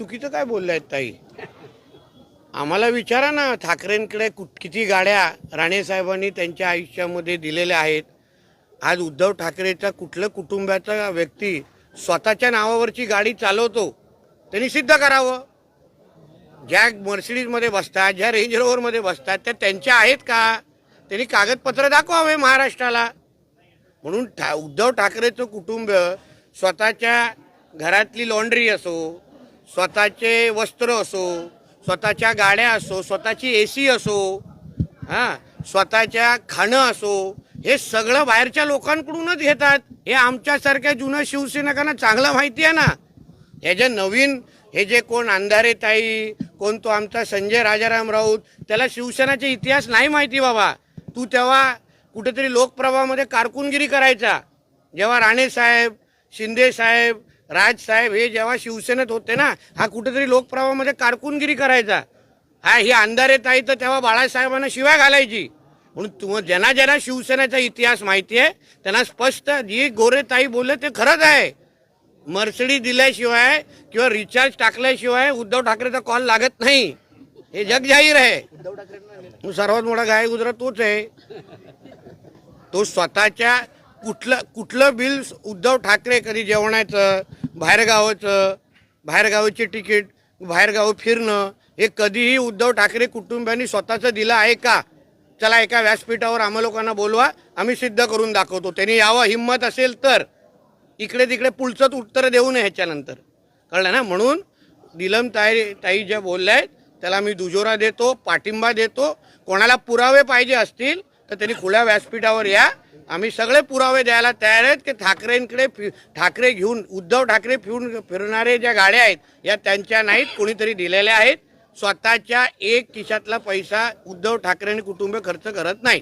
चुकीचं काय बोललायत आहेत ताई? आम्हाला विचारा ना ठाकरेंकडे कुठ किती गाड्या राणेसाहेबांनी त्यांच्या आयुष्यामध्ये दिलेल्या आहेत. आज उद्धव ठाकरेचा कुठलं कुटुंबाचा व्यक्ती स्वतःच्या नावावरची गाडी चालवतो त्यांनी सिद्ध करावं. ज्या मर्सिडीजमध्ये बसतात ज्या रेंज रोवरमध्ये बसतात त्या त्यांच्या आहेत का? त्यांनी कागदपत्र दाखवावे महाराष्ट्राला. म्हणून ठा उद्धव ठाकरेचं कुटुंब स्वतःच्या घरातली लॉन्ड्री असो स्वतःचे वस्त्र असो स्वतःच्या गाड्या असो स्वतःची ए सी असो हां स्वतःच्या खाणं असो हे सगळं बाहेरच्या लोकांकडूनच घेतात. हे आमच्यासारख्या जुन्या शिवसैनिकांना चांगलं माहिती आहे ना? हे जे नवीन हे जे कोण अंधारे ताई कोण तो आमचा संजय राजाराम राऊत त्याला शिवसेनाचे इतिहास नाही माहिती बाबा. तू तेव्हा कुठेतरी लोकप्रभामध्ये कारकुनगिरी करायचा. जेव्हा राणे साहेब शिंदे साहेब राज साहेब हे जेव्हा शिवसेनेत होते ना हा कुठेतरी लोकप्रवाहामध्ये कारकुनगिरी करायचा. हा ही अंधारे ताई तर तेव्हा बाळासाहेबांना शिवाय घालायची. म्हणून तुम ज्यांना ज्यांना शिवसेनेचा इतिहास माहिती आहे त्यांना स्पष्ट जी गोरे ताई बोलले ते खरंच आहे. मर्सिडी दिल्याशिवाय किंवा रिचार्ज टाकल्याशिवाय उद्धव ठाकरेचा कॉल लागत नाही. हे जग जाहीर आहे. सर्वात मोठा गाय गुजरात तोच आहे. तो स्वतःच्या कुठलं कुठलं बिल उद्धव ठाकरे कधी जेवणाचं बाहेरगावाचं बाहेरगावाची तिकीट बाहेरगाव फिरणं हे कधीही उद्धव ठाकरे कुटुंबियांनी स्वतःचं दिलं आहे का? चला एका व्यासपीठावर आम्हा लोकांना बोलवा आम्ही सिद्ध करून दाखवतो. त्यांनी यावं हिंमत असेल तर. इकडे तिकडे पुढचंच उत्तर देऊ नये ह्याच्यानंतर. कळलं ना? म्हणून निलम ताई ताई ज्या बोलल्या आहेत त्याला मी दुजोरा देतो पाठिंबा देतो. कोणाला पुरावे पाहिजे असतील तर त्यांनी खुल्या व्यासपीठावर या. आम्ही सगळे पुरावे द्यायला तयार आहेत की ठाकरेंकडे फि ठाकरे घेऊन उद्धव ठाकरे फिरून फिरणारे ज्या गाड्या आहेत या त्यांच्या नाहीत कोणीतरी दिलेल्या आहेत. स्वतःच्या एक खिशातला पैसा उद्धव ठाकरे आणि कुटुंब खर्च करत नाही